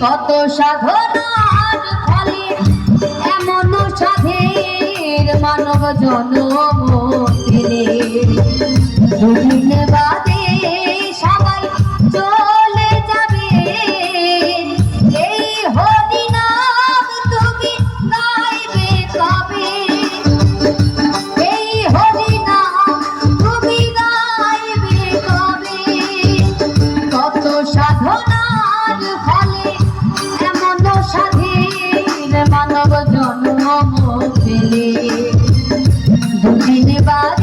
কত সাধনার ফলে এমন সাধের মানব জন্ম বাদে জন্ম দুদিন বাদ